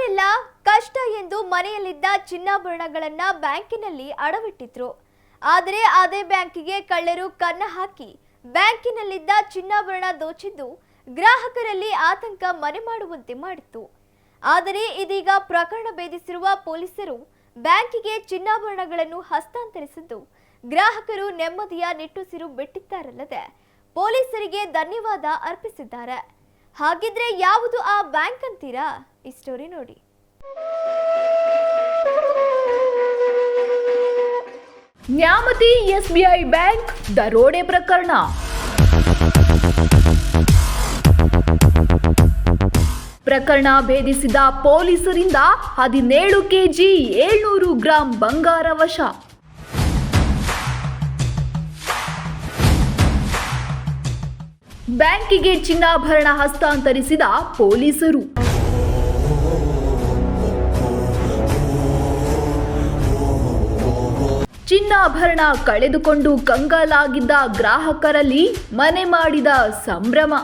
ಯಾರೆಲ್ಲ ಕಷ್ಟ ಎಂದು ಮನೆಯಲ್ಲಿದ್ದ ಚಿನ್ನಾಭರಣಗಳನ್ನ ಬ್ಯಾಂಕಿನಲ್ಲಿ ಅಡವಿಟ್ಟಿದ್ರು. ಆದರೆ ಅದೇ ಬ್ಯಾಂಕಿಗೆ ಕಳ್ಳರು ಕನ್ನ ಹಾಕಿ ಬ್ಯಾಂಕಿನಲ್ಲಿದ್ದ ಚಿನ್ನಾಭರಣ ದೋಚಿದ್ದು ಗ್ರಾಹಕರಲ್ಲಿ ಆತಂಕ ಮನೆ ಮಾಡುವಂತೆ ಮಾಡಿತ್ತು. ಆದರೆ ಇದೀಗ ಪ್ರಕರಣ ಭೇದಿಸಿರುವ ಪೊಲೀಸರು ಬ್ಯಾಂಕಿಗೆ ಚಿನ್ನಾಭರಣಗಳನ್ನು ಹಸ್ತಾಂತರಿಸಿದ್ದು ಗ್ರಾಹಕರು ನೆಮ್ಮದಿಯ ನಿಟ್ಟುಸಿರು ಬಿಟ್ಟಿದ್ದಾರಲ್ಲದೆ ಪೊಲೀಸರಿಗೆ ಧನ್ಯವಾದ ಅರ್ಪಿಸಿದ್ದಾರೆ. ಹಾಗಿದ್ರೆ ಯಾವುದು ಆ ಬ್ಯಾಂಕ್ ಅಂತೀರಾ? ಈ ಸ್ಟೋರಿ ನೋಡಿ. ನ್ಯಾಮತಿ ಎಸ್ಬಿಐ ಬ್ಯಾಂಕ್, ದರೋಡೆ ಪ್ರಕರಣ. ಪ್ರಕರಣ ಭೇದಿಸಿದ ಪೊಲೀಸರಿಂದ ಹದಿನೇಳು ಕೆಜಿ ಏಳ್ನೂರು ಗ್ರಾಂ ಬಂಗಾರ ವಶ. ಬ್ಯಾಂಕಿಗೆ ಚಿನ್ನಾಭರಣ ಹಸ್ತಾಂತರಿಸಿದ ಪೊಲೀಸರು. ಚಿನ್ನಾಭರಣ ಕಳೆದುಕೊಂಡು ಕಂಗಾಲಾಗಿದ್ದ ಗ್ರಾಹಕರಲ್ಲಿ ಮನೆ ಮಾಡಿದ ಸಂಭ್ರಮ.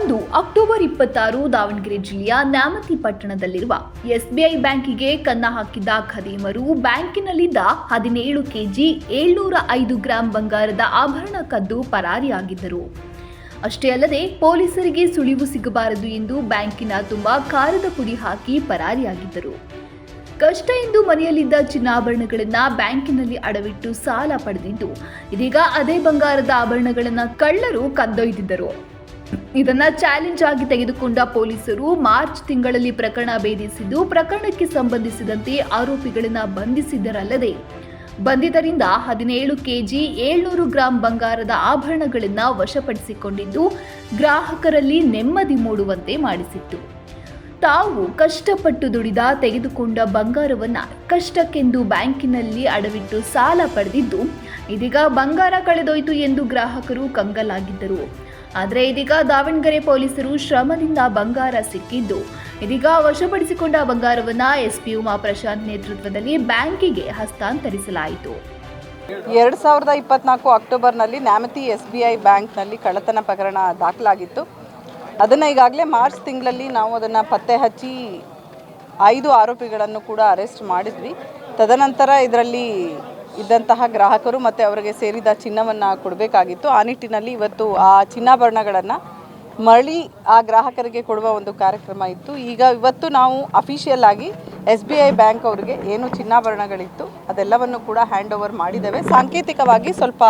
ಅಂದು ಅಕ್ಟೋಬರ್ ಇಪ್ಪತ್ತಾರು ದಾವಣಗೆರೆ ಜಿಲ್ಲೆಯ ನ್ಯಾಮತಿ ಪಟ್ಟಣದಲ್ಲಿರುವ ಎಸ್ಬಿಐ ಬ್ಯಾಂಕಿಗೆ ಕನ್ನ ಹಾಕಿದ್ದ ಖದೀಮರು ಬ್ಯಾಂಕಿನಲ್ಲಿದ್ದ ಹದಿನೇಳು ಕೆಜಿ ಏಳ್ನೂರ ಐದು ಗ್ರಾಂ ಬಂಗಾರದ ಆಭರಣ ಕದ್ದು ಪರಾರಿಯಾಗಿದ್ದರು. ಅಷ್ಟೇ ಅಲ್ಲದೆ ಪೊಲೀಸರಿಗೆ ಸುಳಿವು ಸಿಗಬಾರದು ಎಂದು ಬ್ಯಾಂಕಿನ ತುಂಬಾ ಖಾರದ ಪುಡಿ ಹಾಕಿ ಪರಾರಿಯಾಗಿದ್ದರು. ಕಷ್ಟ ಎಂದು ಮನೆಯಲ್ಲಿದ್ದ ಚಿನ್ನಾಭರಣಗಳನ್ನ ಬ್ಯಾಂಕಿನಲ್ಲಿ ಅಡವಿಟ್ಟು ಸಾಲ ಪಡೆದಿದ್ದು, ಇದೀಗ ಅದೇ ಬಂಗಾರದ ಆಭರಣಗಳನ್ನ ಕಳ್ಳರು ಕದ್ದೊಯ್ದಿದ್ದರು ಇದನ್ನ ಚಾಲೆಂಜ್ ಆಗಿ ತೆಗೆದುಕೊಂಡ ಪೊಲೀಸರು ಮಾರ್ಚ್ ತಿಂಗಳಲ್ಲಿ ಪ್ರಕರಣ ಭೇದಿಸಿದ್ದು, ಪ್ರಕರಣಕ್ಕೆ ಸಂಬಂಧಿಸಿದಂತೆ ಆರೋಪಿಗಳನ್ನ ಬಂಧಿಸಿದ್ದರಲ್ಲದೆ, ಬಂಧಿತರಿಂದ ಹದಿನೇಳು ಕೆಜಿ ಏಳ್ನೂರು ಗ್ರಾಂ ಬಂಗಾರದ ಆಭರಣಗಳನ್ನ ವಶಪಡಿಸಿಕೊಂಡಿದ್ದು, ಗ್ರಾಹಕರಲ್ಲಿ ನೆಮ್ಮದಿ ಮೂಡುವಂತೆ ಮಾಡಿಸಿತ್ತು. ತಾವು ಕಷ್ಟಪಟ್ಟು ದುಡಿದ ತೆಗೆದುಕೊಂಡ ಬಂಗಾರವನ್ನ ಕಷ್ಟಕ್ಕೆಂದು ಬ್ಯಾಂಕಿನಲ್ಲಿ ಅಡವಿಟ್ಟು ಸಾಲ ಪಡೆದಿದ್ದು, ಇದೀಗ ಬಂಗಾರ ಕಳೆದೋಯ್ತು ಎಂದು ಗ್ರಾಹಕರು ಕಂಗಲಾಗಿದ್ದರು. ಆದರೆ ಇದೀಗ ದಾವಣಗೆರೆ ಪೊಲೀಸರು ಶ್ರಮದಿಂದ ಬಂಗಾರ ಸಿಕ್ಕಿದ್ದು. ಇದೀಗ ವಶಪಡಿಸಿಕೊಂಡ ಬಂಗಾರವನ್ನು ಎಸ್ಪಿ ಉಮಾ ಪ್ರಶಾಂತ್ ನೇತೃತ್ವದಲ್ಲಿ ಬ್ಯಾಂಕಿಗೆ ಹಸ್ತಾಂತರಿಸಲಾಯಿತು. ಎರಡು ಸಾವಿರದ ಇಪ್ಪತ್ನಾಲ್ಕು ಅಕ್ಟೋಬರ್ನಲ್ಲಿ ನ್ಯಾಮತಿ ಎಸ್ ಬಿ ಐ ಬ್ಯಾಂಕ್ನಲ್ಲಿ ಕಳ್ಳತನ ಪ್ರಕರಣ ದಾಖಲಾಗಿತ್ತು. ಅದನ್ನು ಈಗಾಗಲೇ ಮಾರ್ಚ್ ತಿಂಗಳಲ್ಲಿ ನಾವು ಅದನ್ನು ಪತ್ತೆ ಹಚ್ಚಿ ಐದು ಆರೋಪಿಗಳನ್ನು ಕೂಡ ಅರೆಸ್ಟ್ ಮಾಡಿದ್ವಿ. ತದನಂತರ ಇದರಲ್ಲಿ ಇದ್ದಂತಹ ಗ್ರಾಹಕರು ಮತ್ತು ಅವರಿಗೆ ಸೇರಿದ ಚಿನ್ನವನ್ನು ಕೊಡಬೇಕಾಗಿತ್ತು. ಆ ನಿಟ್ಟಿನಲ್ಲಿ ಇವತ್ತು ಆ ಚಿನ್ನಾಭರಣಗಳನ್ನು ಮರಳಿ ಆ ಗ್ರಾಹಕರಿಗೆ ಕೊಡುವ ಒಂದು ಕಾರ್ಯಕ್ರಮ ಇತ್ತು. ಈಗ ಇವತ್ತು ನಾವು ಅಫಿಷಿಯಲ್ ಆಗಿ ಎಸ್ ಬಿ ಐ ಬ್ಯಾಂಕ್ ಅವರಿಗೆ ಏನು ಚಿನ್ನಾಭರಣಗಳಿತ್ತು ಅದೆಲ್ಲವನ್ನು ಕೂಡ ಹ್ಯಾಂಡ್ ಓವರ್ ಮಾಡಿದ್ದೇವೆ. ಸಾಂಕೇತಿಕವಾಗಿ ಸ್ವಲ್ಪ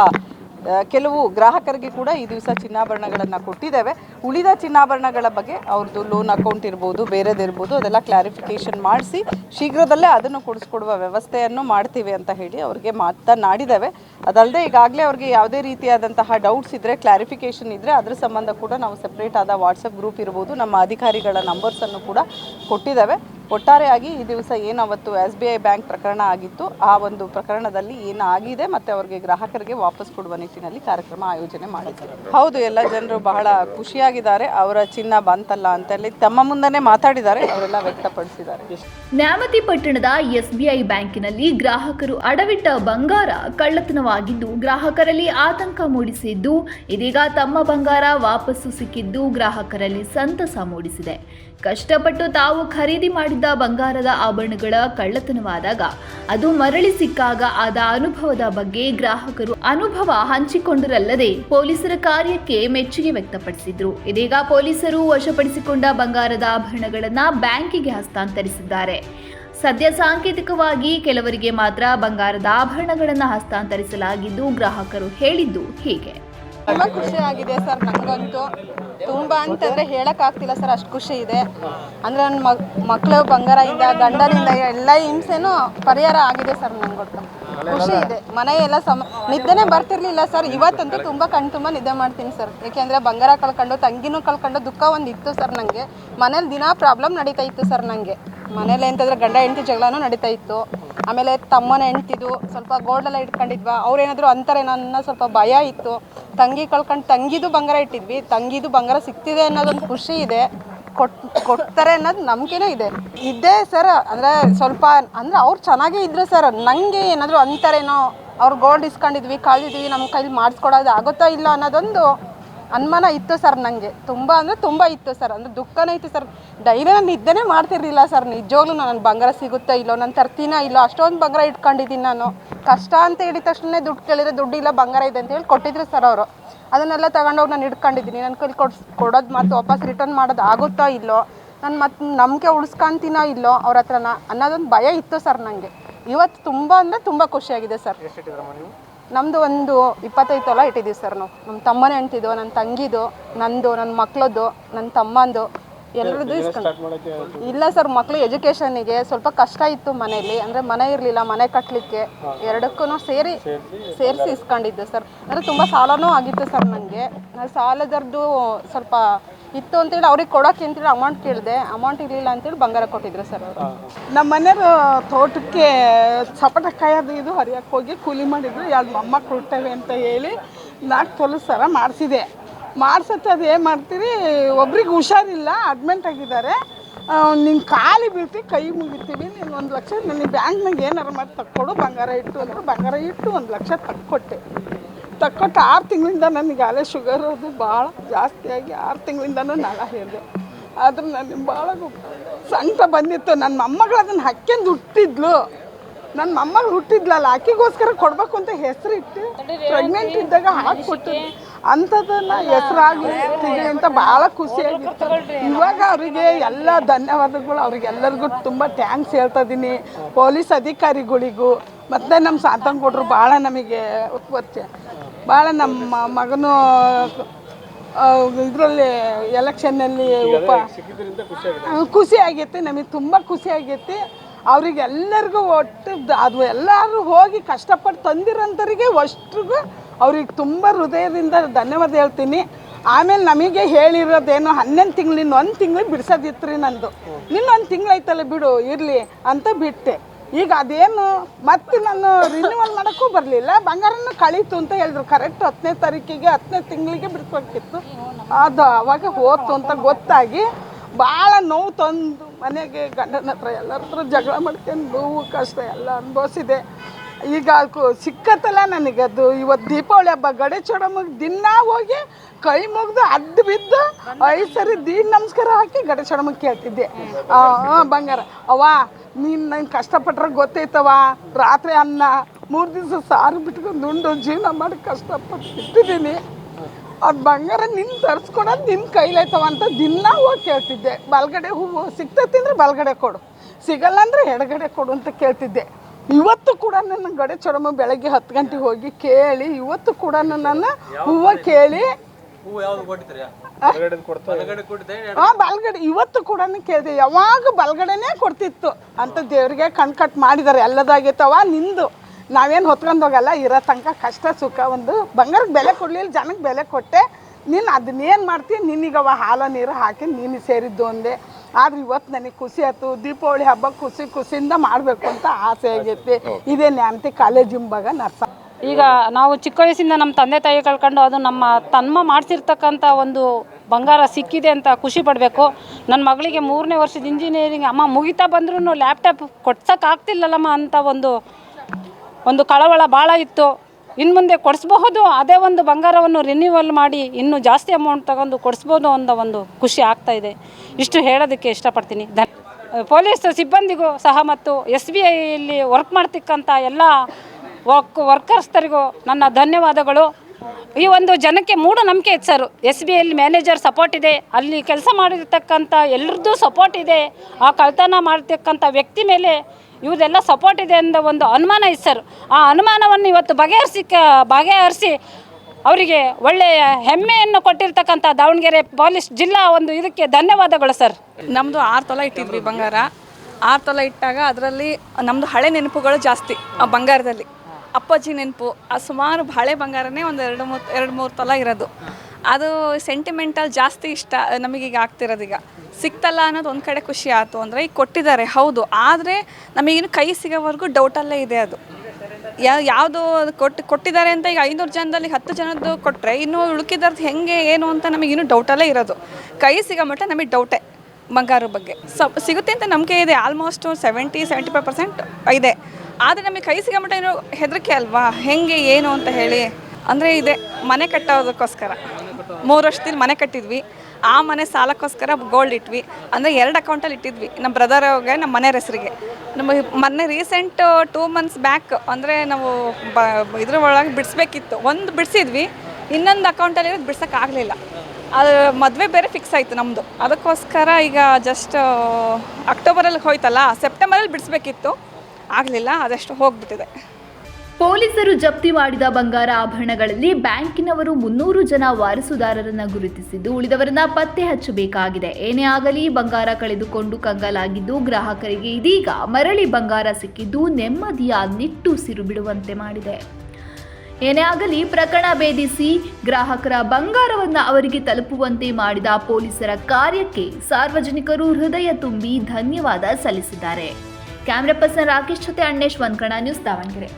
ಕೆಲವು ಗ್ರಾಹಕರಿಗೆ ಕೂಡ ಈ ದಿವಸ ಚಿನ್ನಾಭರಣಗಳನ್ನು ಕೊಟ್ಟಿದ್ದೇವೆ. ಉಳಿದ ಚಿನ್ನಾಭರಣಗಳ ಬಗ್ಗೆ ಅವ್ರದ್ದು ಲೋನ್ ಅಕೌಂಟ್ ಇರ್ಬೋದು ಬೇರೆದಿರ್ಬೋದು ಅದೆಲ್ಲ ಕ್ಲಾರಿಫಿಕೇಷನ್ ಮಾಡಿಸಿ ಶೀಘ್ರದಲ್ಲೇ ಅದನ್ನು ಕೊಡಿಸ್ಕೊಡುವ ವ್ಯವಸ್ಥೆಯನ್ನು ಮಾಡ್ತೀವಿ ಅಂತ ಹೇಳಿ ಅವ್ರಿಗೆ ಮಾತನಾಡಿದ್ದೇವೆ. ಅದಲ್ಲದೆ ಈಗಾಗಲೇ ಅವ್ರಿಗೆ ಯಾವುದೇ ರೀತಿಯಾದಂತಹ ಡೌಟ್ಸ್ ಇದ್ದರೆ ಕ್ಲಾರಿಫಿಕೇಷನ್ ಇದ್ದರೆ ಅದ್ರ ಸಂಬಂಧ ಕೂಡ ನಾವು ಸಪ್ರೇಟ್ ಆದ ವಾಟ್ಸಪ್ ಗ್ರೂಪ್ ಇರ್ಬೋದು. ನಮ್ಮ ಅಧಿಕಾರಿಗಳ ನಂಬರ್ಸನ್ನು ಕೂಡ ಕೊಟ್ಟಿದ್ದಾವೆ. ಒಟ್ಟಾರೆಯಾಗಿ ಈ ದಿವಸ ಏನು ಅವತ್ತು ಎಸ್ ಬಿ ಐ ಬ್ಯಾಂಕ್ ಪ್ರಕರಣ ಆಗಿತ್ತು, ಆ ಒಂದು ಪ್ರಕರಣದಲ್ಲಿ ಏನಾಗಿದೆ ಮತ್ತು ಅವರಿಗೆ ಗ್ರಾಹಕರಿಗೆ ವಾಪಸ್ ಕೊಡುವ ನಿಟ್ಟಿನಲ್ಲಿ ಕಾರ್ಯಕ್ರಮ ಆಯೋಜನೆ ಮಾಡಿದ್ದಾರೆ ಹೌದು, ಎಲ್ಲ ಜನರು ಬಹಳ ಖುಷಿಯಾಗಿದ್ದಾರೆ ಅವರ ಚಿನ್ನ ಬಂತಲ್ಲ ಅಂತೇಳಿ ತಮ್ಮ ಮುಂದೆನೇ ಮಾತಾಡಿದ್ದಾರೆ, ಅವರೆಲ್ಲ ವ್ಯಕ್ತಪಡಿಸಿದ್ದಾರೆ. ನ್ಯಾಮತಿ ಪಟ್ಟಣದ ಎಸ್ಬಿಐ ಬ್ಯಾಂಕಿನಲ್ಲಿ ಗ್ರಾಹಕರು ಅಡವಿಟ್ಟ ಬಂಗಾರ ಕಳ್ಳತನವಾಗಿದ್ದು, ಗ್ರಾಹಕರಲ್ಲಿ ಆತಂಕ ಮೂಡಿಸಿದ್ದು, ಇದೀಗ ತಮ್ಮ ಬಂಗಾರ ವಾಪಸ್ಸು ಸಿಕ್ಕಿದ್ದು ಗ್ರಾಹಕರಲ್ಲಿ ಸಂತಸ ಮೂಡಿಸಿದೆ. ಕಷ್ಟಪಟ್ಟು ತಾವು ಖರೀದಿ ಮಾಡಿದ್ದ ಬಂಗಾರದ ಆಭರಣಗಳ ಕಳ್ಳತನವಾದಾಗ, ಅದು ಮರಳಿ ಸಿಕ್ಕಾಗ ಆದ ಅನುಭವದ ಬಗ್ಗೆ ಗ್ರಾಹಕರು ಅನುಭವ ಹಂಚಿಕೊಂಡರಲ್ಲದೆ ಪೊಲೀಸರ ಕಾರ್ಯಕ್ಕೆ ಮೆಚ್ಚುಗೆ ವ್ಯಕ್ತಪಡಿಸಿದ್ರು. ಇದೀಗ ಪೊಲೀಸರು ವಶಪಡಿಸಿಕೊಂಡ ಬಂಗಾರದ ಆಭರಣಗಳನ್ನು ಬ್ಯಾಂಕಿಗೆ ಹಸ್ತಾಂತರಿಸಿದ್ದಾರೆ. ಸದ್ಯ ಸಾಂಕೇತಿಕವಾಗಿ ಕೆಲವರಿಗೆ ಮಾತ್ರ ಬಂಗಾರದ ಆಭರಣಗಳನ್ನು ಹಸ್ತಾಂತರಿಸಲಾಗಿದ್ದು ಗ್ರಾಹಕರು ಹೇಳಿದ್ದು ಹೀಗೆ. ತುಂಬ ಖುಷಿ ಆಗಿದೆ ಸರ್ ನನಗಂತೂ ತುಂಬ ಅಂತಂದರೆ ಹೇಳೋಕ್ಕಾಗ್ತಿಲ್ಲ ಸರ್, ಅಷ್ಟು ಖುಷಿ ಇದೆ. ಅಂದರೆ ನನ್ನ ಮಕ್ಕಳು ಬಂಗಾರದಿಂದ ಗಂಡನಿಂದ ಎಲ್ಲ ಹಿಂಸೆನೂ ಪರಿಹಾರ ಆಗಿದೆ ಸರ್ ನನಗೊಟ್ಟು ಖುಷಿ ಇದೆ. ಮನೆ ಎಲ್ಲ ಸಮ ನಿದ್ದೆನೇ ಬರ್ತಿರ್ಲಿಲ್ಲ ಸರ್. ಇವತ್ತಂತೂ ತುಂಬ ಕಣ್ ತುಂಬ ನಿದ್ದೆ ಮಾಡ್ತೀನಿ ಸರ್. ಏಕೆಂದರೆ ಬಂಗಾರ ಕಳ್ಕೊಂಡು, ತಂಗಿನೂ ಕಳ್ಕೊಂಡು ದುಃಖ ಒಂದು ಇತ್ತು ಸರ್ ನನಗೆ ಮನೇಲಿ ದಿನ ಪ್ರಾಬ್ಲಮ್ ನಡೀತಾ ಇತ್ತು ಸರ್ ನನಗೆ ಮನೇಲಿ ಎಂತಂದ್ರೆ ಗಂಡ ಹೆಂಡತಿ ಜಗಳನೂ ನಡೀತಾ ಇತ್ತು. ಆಮೇಲೆ ತಮ್ಮನ ಹೆಂಡ್ತಿದು ಸ್ವಲ್ಪ ಗೋಲ್ಡೆಲ್ಲ ಇಟ್ಕೊಂಡಿದ್ವಾ. ಅವರೇನಾದರೂ ಅಂತಾರೆ, ನನ್ನ ಸ್ವಲ್ಪ ಭಯ ಇತ್ತು. ತಂಗಿ ಕಳ್ಕೊಂಡು ತಂಗಿದು ಬಂಗಾರ ಇಟ್ಟಿದ್ವಿ. ತಂಗಿದು ಬಂಗಾರ ಸಿಗ್ತಿದೆ ಅನ್ನೋದೊಂದು ಖುಷಿ ಇದೆ. ಕೊಟ್, ಕೊಡ್ತಾರೆ ಅನ್ನೋದು ನಂಬಿಕೆನೂ ಇದೆ. ಇದ್ದೇ ಸರ್, ಅಂದರೆ ಸ್ವಲ್ಪ, ಅಂದರೆ ಅವ್ರು ಚೆನ್ನಾಗೇ ಇದ್ರು ಸರ್. ನನಗೆ ಏನಾದರೂ ಅಂತಾರೇನೋ, ಅವ್ರು ಗೋಲ್ಡ್ ಇಸ್ಕೊಂಡಿದ್ವಿ ಕಾಲಿದ್ವಿ ನಮ್ಮ ಕೈಲಿ ಮಾಡಿಸ್ಕೊಡೋದು ಆಗುತ್ತಾ ಇಲ್ಲ ಅನ್ನೋದೊಂದು ಅನುಮಾನ ಇತ್ತು ಸರ್ ನನಗೆ ತುಂಬ ಅಂದರೆ ತುಂಬ ಇತ್ತು ಸರ್. ಅಂದರೆ ದುಃಖನೇ ಇತ್ತು ಸರ್. ಡೈಲಿ ನಾನು ನಿದ್ದೆನೇ ಮಾಡ್ತಿರ್ಲಿಲ್ಲ ಸರ್. ನಿಜವಾಗ್ಲೂ ನನ್ನ ಬಂಗಾರ ಸಿಗುತ್ತೋ ಇಲ್ಲೋ ನಾನು ತರ್ತೀನೋ ಇಲ್ಲೋ, ಅಷ್ಟೊಂದು ಬಂಗಾರ ಇಟ್ಕೊಂಡಿದ್ದೀನಿ ನಾನು. ಕಷ್ಟ ಅಂತ ಹೇಳಿದ ತಕ್ಷಣ ದುಡ್ಡು ಕೇಳಿದ್ರೆ ದುಡ್ಡಿಲ್ಲ, ಬಂಗಾರ ಇದೆ ಅಂತ ಹೇಳಿ ಕೊಟ್ಟಿದ್ರು ಸರ್ ಅವರು. ಅದನ್ನೆಲ್ಲ ತಗೊಂಡೋಗಿ ನಾನು ಇಟ್ಕೊಂಡಿದ್ದೀನಿ. ನನ್ನ ಕೈಲಿ ಕೊಡ್ಸ್, ಕೊಡೋದು ಮತ್ತು ವಾಪಸ್ ರಿಟರ್ನ್ ಮಾಡೋದು ಆಗುತ್ತೋ ಇಲ್ಲೋ, ನಾನು ಮತ್ತೆ ನಂಬಿಕೆ ಉಳಿಸ್ಕೊಂತೀನ ಇಲ್ಲೋ ಅವ್ರ ಹತ್ರನ ಅನ್ನೋದೊಂದು ಭಯ ಇತ್ತು ಸರ್ ನನಗೆ ಇವತ್ತು ತುಂಬ ಅಂದರೆ ತುಂಬ ಖುಷಿಯಾಗಿದೆ ಸರ್. ನಮ್ಮದು ಒಂದು ಇಪ್ಪತ್ತೈದು ತೊಲ ಇಟ್ಟಿದ್ದೀವಿ ಸರ್ ನಾವು. ನಮ್ಮ ತಮ್ಮನ ಹೆಂಡ್ತಿದ್ದು ನನ್ನ ತಂಗಿದು ನಂದು ನನ್ನ ಮಕ್ಳದ್ದು ನನ್ನ ತಮ್ಮಂದು ಎಲ್ಲರದ್ದು ಇಸ್ಕೊಂಡು ಇಲ್ಲ ಸರ್ ಮಕ್ಳು ಎಜುಕೇಷನಿಗೆ ಸ್ವಲ್ಪ ಕಷ್ಟ ಇತ್ತು ಮನೆಯಲ್ಲಿ. ಅಂದರೆ ಮನೆ ಇರಲಿಲ್ಲ ಮನೆ ಕಟ್ಟಲಿಕ್ಕೆ ಎರಡಕ್ಕೂ ಸೇರಿ ಸೇರಿಸಿ ಇಸ್ಕೊಂಡಿದ್ದು ಸರ್. ಅಂದರೆ ತುಂಬ ಸಾಲನೂ ಆಗಿತ್ತು ಸರ್ ನನಗೆ ಸಾಲದರ್ದು ಸ್ವಲ್ಪ ಇತ್ತು ಅಂತೇಳಿ ಅವ್ರಿಗೆ ಕೊಡೋಕೆ ಅಂತೇಳಿ ಅಮೌಂಟ್ ಕೇಳಿದೆ. ಅಮೌಂಟ್ ಇರಲಿಲ್ಲ ಅಂತೇಳಿ ಬಂಗಾರ ಕೊಟ್ಟಿದ್ರು ಸರ್ ಅವರು. ನಮ್ಮ ಮನೆಯವರು ತೋಟಕ್ಕೆ ಸಪಟಕಾಯಿ ಅದು ಇದು ಹರಿಯಕ್ಕೆ ಹೋಗಿ ಕೂಲಿ ಮಾಡಿದ್ರು. ಎರಡು ಮೊಮ್ಮಕ್ಕಳು ಹುಟ್ಟವೆ ಅಂತ ಹೇಳಿ ನಾಲ್ಕು ತೊಲಸು ಸರ ಮಾಡಿಸಿದೆ. ಮಾಡ್ಸತ್ತೆ ಅದು ಏನು ಮಾಡ್ತೀರಿ? ಒಬ್ರಿಗೆ ಹುಷಾರಿಲ್ಲ ಅಡ್ಮೆಂಟ್ ಆಗಿದ್ದಾರೆ. ನಿನ್ನ ಕಾಲಿ ಬೀಳ್ತಿ ಕೈ ಮುಗಿತೀವಿ. ನೀನು ಒಂದು ಲಕ್ಷ ನನಗೆ ಬ್ಯಾಂಕ್ನಾಗ ಏನಾರು ಮಾಡಿ ತಕ್ಕೊಡು ಬಂಗಾರ ಇಟ್ಟು ಅಂದ್ರೆ ಬಂಗಾರ ಇಟ್ಟು ಒಂದು ಲಕ್ಷ ತಕ್ಕೊಟ್ಟೆ. ತಕ್ಕೊಟ್ಟು ಆರು ತಿಂಗಳಿಂದ ನನಗೆ ಅಲೆ ಶುಗರ್ ಅದು ಭಾಳ ಜಾಸ್ತಿಯಾಗಿ ಆರು ತಿಂಗಳಿಂದನೂ ನಾಳೆ ಹೇಳಿದೆ ಆದ್ರೆ ನನಗೆ ಭಾಳ ಸಂಕಟ ಬಂದಿತ್ತು. ನನ್ನ ಮೊಮ್ಮಗಳು ಅದನ್ನು ಹಕ್ಕೆಂದು ಹುಟ್ಟಿದ್ಲು. ನನ್ನ ಮೊಮ್ಮಗಳು ಹುಟ್ಟಿದ್ಲಲ್ಲ, ಆಕಿಗೋಸ್ಕರ ಕೊಡಬೇಕು ಅಂತ ಹೆಸರು ಇಟ್ಟು ಪ್ರೆಗ್ನೆಂಟ್ ಇದ್ದಾಗ ಹಾಕಿಕೊಟ್ಟು ಅಂಥದ್ದನ್ನ ಹೆಸರಾಗಲಿ ತೆಗಿ ಅಂತ ಭಾಳ ಖುಷಿಯಾಗಿತ್ತು ಇವಾಗ ಅವರಿಗೆ ಎಲ್ಲ ಧನ್ಯವಾದಗಳು. ಅವ್ರಿಗೆಲ್ಲರಿಗೂ ತುಂಬ ಥ್ಯಾಂಕ್ಸ್ ಹೇಳ್ತಾ ಇದ್ದೀನಿ. ಪೊಲೀಸ್ ಅಧಿಕಾರಿಗಳಿಗೂ, ಮತ್ತು ನಮ್ಮ ಸಾಂತಂಗೌಡರು ಭಾಳ ನಮಗೆ ಪರಿಚಯ ಭಾಳ ನಮ್ಮ ಮಗನು ಇದರಲ್ಲಿ ಎಲೆಕ್ಷನ್ನಲ್ಲಿ ಉಪ ಖುಷಿ ಆಗೈತಿ ನಮಗೆ ತುಂಬ ಖುಷಿ ಆಗೈತಿ. ಅವ್ರಿಗೆಲ್ಲರಿಗೂ ಒಟ್ಟು ಅದು ಎಲ್ಲರೂ ಹೋಗಿ ಕಷ್ಟಪಟ್ಟು ತಂದಿರೋಂಥವ್ರಿಗೆ ಅಷ್ಟ್ರಿಗೂ ಅವ್ರಿಗೆ ತುಂಬ ಹೃದಯದಿಂದ ಧನ್ಯವಾದ ಹೇಳ್ತೀನಿ. ಆಮೇಲೆ ನಮಗೆ ಹೇಳಿರೋದೇನು ಹನ್ನೊಂದು ತಿಂಗಳು ಇನ್ನೊಂದು ಒಂದು ತಿಂಗಳು ಬಿಡ್ಸೋದಿತ್ತು ರೀ ನಂದು ಇನ್ನೊಂದು ತಿಂಗಳು ಐತಲ್ಲ ಬಿಡು ಇರಲಿ ಅಂತ ಬಿಟ್ಟೆ. ಈಗ ಅದೇನು ಮತ್ತೆ ನಾನು ರಿನ್ಯೂವಲ್ ಮಾಡೋಕ್ಕೂ ಬರಲಿಲ್ಲ. ಬಂಗಾರನೂ ಕಳೀತು ಅಂತ ಹೇಳಿದ್ರು. ಕರೆಕ್ಟ್ ಹತ್ತನೇ ತಾರೀಕಿಗೆ, ಹತ್ತನೇ ತಿಂಗಳಿಗೆ ಬಿಡ್ಕೊಂಡಿತ್ತು ಅದು ಅವಾಗ ಹೋತು ಅಂತ ಗೊತ್ತಾಗಿ ಭಾಳ ನೋವು ತಂದು ಮನೆಗೆ ಗಂಡನ ಹತ್ರ ಎಲ್ಲರ ಹತ್ರ ಜಗಳ ಮಾಡ್ಕೊಂಡು ನೋವು ಕಷ್ಟ ಎಲ್ಲ ಅನುಭವಿಸಿದೆ. ಈಗ ಸಿಕ್ಕತ್ತಲ್ಲ ನನಗೆ ಅದು. ಇವತ್ತು ದೀಪಾವಳಿ ಹಬ್ಬ ಗಡೆ ಚೋಡಮ್ಮಗೆ ದಿನ ಹೋಗಿ ಕೈ ಮುಗ್ದು ಅಡ್ಡು ಬಿದ್ದು ಐದು ಸರಿ ದೀನ್ ನಮಸ್ಕಾರ ಹಾಕಿ ಚಡಮ ಕೇಳ್ತಿದ್ದೆ. ಬಂಗಾರ. ಅವ್ವ, ನೀನು ನಂಗೆ ಕಷ್ಟಪಟ್ರೆ ಗೊತ್ತೈತವ ರಾತ್ರಿ ಅನ್ನ ಮೂರು ದಿವಸ ಸಾರು ಬಿಟ್ಕೊಂಡು ಉಂಡು, ಜೀವನ ಮಾಡಿ ಕಷ್ಟಪಟ್ಟು ಇಟ್ಟಿದ್ದೀನಿ. ಅದು ಬಂಗಾರ ನಿನ್ನ ತರಿಸ್ಕೊಡೋದು ನಿನ್ನ ಕೈಲೈತವ ಅಂತ ದಿನ ಹೋಗಿ ಕೇಳ್ತಿದ್ದೆ. ಬಲ್ಗಡೆ ಹೂವು ಸಿಗ್ತೈತಿ ಅಂದ್ರೆ ಬಲ್ಗಡೆ ಕೊಡು. ಸಿಗಲ್ಲ ಅಂದ್ರೆ ಎಡಗಡೆ ಕೊಡು ಅಂತ ಕೇಳ್ತಿದ್ದೆ. ಇವತ್ತು ಕೂಡ ನನ್ನ ಗಡೆ ಚೊಡಮ ಬೆಳಗ್ಗೆ ಹತ್ತು ಗಂಟೆಗೆ ಹೋಗಿ ಕೇಳಿ, ಇವತ್ತು ಕೂಡ ನನ್ನ ಹೂವು ಕೇಳಿ ಹಾಂ ಬಲ್ಗಡೆ ಇವತ್ತು ಕೂಡ ಕೇಳಿದೆ ಯಾವಾಗ ಬಲ್ಗಡೆನೇ ಕೊಡ್ತಿತ್ತು. ಅಂತ ದೇವ್ರಿಗೆ ಕಣ್ ಕಟ್ ಮಾಡಿದ್ದಾರೆ ಎಲ್ಲದಾಗಿತ್ತವ ನಿಂದು. ನಾವೇನು ಹೊತ್ಕೊಂಡು ಹೋಗಲ್ಲ ಇರೋ ತನಕ ಕಷ್ಟ ಸುಖ ಒಂದು ಬಂಗಾರಕ್ಕೆ ಬೆಲೆ ಕೊಡಲಿಲ್ಲ ಜನಕ್ಕೆ ಬೆಲೆ ಕೊಟ್ಟೆ. ನೀನು ಅದನ್ನೇನು ಮಾಡ್ತೀಯ ನಿನಗವ ಹಾಲು ನೀರು ಹಾಕಿ ನೀನು ಸೇರಿದ್ದು ಒಂದೇ. ಆದ್ರೆ ಇವತ್ತು ನನಗೆ ಖುಷಿ ಆಯ್ತು ದೀಪಾವಳಿ ಹಬ್ಬ ಖುಷಿ ಖುಷಿಯಿಂದ ಮಾಡಬೇಕು ಅಂತ ಆಸೆ ಆಗೈತಿ. ಇದೇ ನ್ಯಾಮತಿ ಕಾಲೇಜ್ ಹಿಂಬಾಗ ನರ್ಸ ಈಗ ನಾವು ಚಿಕ್ಕ ವಯಸ್ಸಿಂದ ನಮ್ಮ ತಂದೆ ತಾಯಿ ಕಳ್ಕೊಂಡು ಅದು ನಮ್ಮ ತನ್ಮ ಮಾಡಿಸಿರ್ತಕ್ಕಂಥ ಒಂದು ಬಂಗಾರ ಸಿಕ್ಕಿದೆ ಅಂತ ಖುಷಿ ಪಡಬೇಕು. ನನ್ನ ಮಗಳಿಗೆ ಮೂರನೇ ವರ್ಷದ ಇಂಜಿನಿಯರಿಂಗ್ ಅಮ್ಮ ಮುಗಿತಾ ಬಂದ್ರೂ ಲ್ಯಾಪ್ಟಾಪ್ ಕೊಡ್ಸೋಕ್ಕಾಗ್ತಿಲ್ಲಲ್ಲಮ್ಮ ಅಂತ ಒಂದು ಒಂದು ಕಳವಳ ಭಾಳ ಇತ್ತು. ಇನ್ನು ಮುಂದೆ ಕೊಡಿಸ್ಬಹುದು, ಅದೇ ಒಂದು ಬಂಗಾರವನ್ನು ರಿನ್ಯೂವಲ್ ಮಾಡಿ ಇನ್ನೂ ಜಾಸ್ತಿ ಅಮೌಂಟ್ ತಗೊಂಡು ಕೊಡಿಸ್ಬೋದು ಅನ್ನೋ ಒಂದು ಖುಷಿ ಆಗ್ತಾ ಇದೆ. ಇಷ್ಟು ಹೇಳೋದಕ್ಕೆ ಇಷ್ಟಪಡ್ತೀನಿ. ಧನ್ ಪೊಲೀಸ್ ಸಿಬ್ಬಂದಿಗೂ ಸಹ ಮತ್ತು ಎಸ್ ಬಿ ಐಯಲ್ಲಿ ವರ್ಕ್ ಮಾಡ್ತಕ್ಕಂಥ ಎಲ್ಲ ವರ್ಕ್ ವರ್ಕರ್ಸ್ತರಿಗೂ ನನ್ನ ಧನ್ಯವಾದಗಳು. ಈ ಒಂದು ಜನಕ್ಕೆ ಮೂಢನಂಬಿಕೆ ಇತ್ತು ಸರ್ ಎಸ್ ಬಿ ಐಲಿ ಮ್ಯಾನೇಜರ್ ಸಪೋರ್ಟ್ ಇದೆ. ಅಲ್ಲಿ ಕೆಲಸ ಮಾಡಿರ್ತಕ್ಕಂಥ ಎಲ್ಲರದ್ದು ಸಪೋರ್ಟ್ ಇದೆ. ಆ ಕಳ್ತನ ಮಾಡ್ತಕ್ಕಂಥ ವ್ಯಕ್ತಿ ಮೇಲೆ ಇವರೆಲ್ಲ ಸಪೋರ್ಟ್ ಇದೆ ಅಂತ ಒಂದು ಅನುಮಾನ ಇತ್ತು ಸರ್ ಆ ಅನುಮಾನವನ್ನು ಇವತ್ತು ಬಗೆಹರಿಸಿ ಬಗೆಹರಿಸಿ ಅವರಿಗೆ ಒಳ್ಳೆಯ ಹೆಮ್ಮೆಯನ್ನು ಕೊಟ್ಟಿರ್ತಕ್ಕಂಥ ದಾವಣಗೆರೆ ಪೊಲೀಸ್ ಜಿಲ್ಲಾ ಒಂದು ಇದಕ್ಕೆ ಧನ್ಯವಾದಗಳು ಸರ್. ನಮ್ಮದು ಆರು ತೊಲ ಇಟ್ಟಿದ್ವಿ ಬಂಗಾರ. ಆರು ತೊಲ ಇಟ್ಟಾಗ ಅದರಲ್ಲಿ ನಮ್ಮದು ಹಳೆ ನೆನಪುಗಳು ಜಾಸ್ತಿ ಆ ಬಂಗಾರದಲ್ಲಿ. ಅಪ್ಪಾಜಿ ನೆನಪು, ಆ ಸುಮಾರು ಬಾಳೆ ಬಂಗಾರನೇ ಒಂದು ಎರಡು ಮೂರು ಎರಡು ಮೂರು ತಲ ಇರೋದು. ಅದು ಸೆಂಟಿಮೆಂಟಲ್ ಜಾಸ್ತಿ ಇಷ್ಟ ನಮಗೀಗ ಆಗ್ತಿರೋದು ಈಗ. ಸಿಕ್ತಲ್ಲ ಅನ್ನೋದು ಒಂದು ಕಡೆ ಖುಷಿ ಆಯಿತು ಅಂದರೆ ಈಗ ಕೊಟ್ಟಿದ್ದಾರೆ, ಹೌದು. ಆದರೆ ನಮಗಿನ್ನು ಕೈ ಸಿಗೋವರೆಗೂ ಡೌಟಲ್ಲೇ ಇದೆ ಅದು. ಯಾ, ಯಾವುದು ಕೊಟ್ಟು ಕೊಟ್ಟಿದ್ದಾರೆ ಅಂತ ಈಗ ಐನೂರು ಜನದಲ್ಲಿ ಹತ್ತು ಜನದ್ದು ಕೊಟ್ಟರೆ ಇನ್ನು ಉಳುಕಿದಾರ್ದು ಹೆಂಗೆ, ಏನು ಅಂತ ನಮಗಿನ್ನೂ ಡೌಟಲ್ಲೇ ಇರೋದು. ಕೈ ಸಿಗೋ ಮಟ್ಟ ನಮಗೆ ಡೌಟೇ ಬಂಗಾರ ಬಗ್ಗೆ. ಸಿಗುತ್ತೆ ಅಂತ ನಂಬಿಕೆ ಇದೆ. Almost seventy seventy five percent ಇದೆ. ಆದರೆ ನಮಗೆ ಕೈ ಸಿಗಮಟ ಏನೋ ಹೆದರಿಕೆ ಅಲ್ವಾ? ಹೆಂಗೆ, ಏನು ಅಂತ ಹೇಳಿ. ಅಂದರೆ ಇದೆ, ಮನೆ ಕಟ್ಟೋದಕ್ಕೋಸ್ಕರ. ಮೂರು ವರ್ಷದಲ್ಲಿ ಮನೆ ಕಟ್ಟಿದ್ವಿ. ಆ ಮನೆ ಸಾಲಕ್ಕೋಸ್ಕರ ಗೋಲ್ಡ್ ಇಟ್ವಿ. ಅಂದರೆ ಎರಡು ಅಕೌಂಟಲ್ಲಿ ಇಟ್ಟಿದ್ವಿ. ನಮ್ಮ ಬ್ರದರ್ಗೆ ನಮ್ಮ ಮನೆಯವ್ರ ಹೆಸರಿಗೆ. ನಮ್ಮ ಮೊನ್ನೆ ರೀಸೆಂಟ್ ಟೂ ಮಂತ್ಸ್ ಬ್ಯಾಕ್ ಅಂದರೆ ನಾವು ಬ ಇದ್ರ ಒಳಗೆ ಬಿಡಿಸ್ಬೇಕಿತ್ತು. ಒಂದು ಬಿಡಿಸಿದ್ವಿ. ಇನ್ನೊಂದು ಅಕೌಂಟಲ್ಲಿ ಬಿಡ್ಸೋಕ್ಕಾಗಲಿಲ್ಲ ಅದು ಮದುವೆ ಬೇರೆ ಫಿಕ್ಸ್ ಆಯಿತು ನಮ್ಮದು ಅದಕ್ಕೋಸ್ಕರ ಈಗ ಜಸ್ಟ್ ಅಕ್ಟೋಬರಲ್ಲಿ ಹೋಯ್ತಲ್ಲ ಸೆಪ್ಟೆಂಬರಲ್ಲಿ ಬಿಡಿಸ್ಬೇಕಿತ್ತು. ಆಗಲಿಲ್ಲ, ಅದಷ್ಟು ಹೋಗ್ಬಿಟ್ಟಿದೆ. ಪೊಲೀಸರು ಜಪ್ತಿ ಮಾಡಿದ ಬಂಗಾರ ಆಭರಣಗಳಲ್ಲಿ ಬ್ಯಾಂಕಿನವರು ಮುನ್ನೂರು ಜನ ವಾರಸುದಾರರನ್ನ ಗುರುತಿಸಿದ್ದು ಉಳಿದವರನ್ನ ಪತ್ತೆ ಹಚ್ಚಬೇಕಾಗಿದೆ. ಏನೇ ಆಗಲಿ, ಬಂಗಾರ ಕಳೆದುಕೊಂಡು ಕಂಗಾಲಾಗಿದ್ದು ಗ್ರಾಹಕರಿಗೆ ಇದೀಗ ಮರಳಿ ಬಂಗಾರ ಸಿಕ್ಕಿದ್ದು ನೆಮ್ಮದಿಯ ನಿಟ್ಟುಸಿರು ಬಿಡುವಂತೆ ಮಾಡಿದೆ. ಏನೇ ಆಗಲಿ, ಪ್ರಕರಣ ಭೇದಿಸಿ ಗ್ರಾಹಕರ ಬಂಗಾರವನ್ನ ಅವರಿಗೆ ತಲುಪುವಂತೆ ಮಾಡಿದ ಪೊಲೀಸರ ಕಾರ್ಯಕ್ಕೆ ಸಾರ್ವಜನಿಕರು ಹೃದಯ ತುಂಬಿ ಧನ್ಯವಾದ ಸಲ್ಲಿಸಿದ್ದಾರೆ. ಕ್ಯಾಮ್ರಾ ಪರ್ಸನ್ ರಾಕೇಶ್ ಜೊತೆ ಅಣ್ಣೇಶ್ ಒಂದ್ಕಣ ನ್ಯೂಸ್ ದಾವಣಗೆರೆ.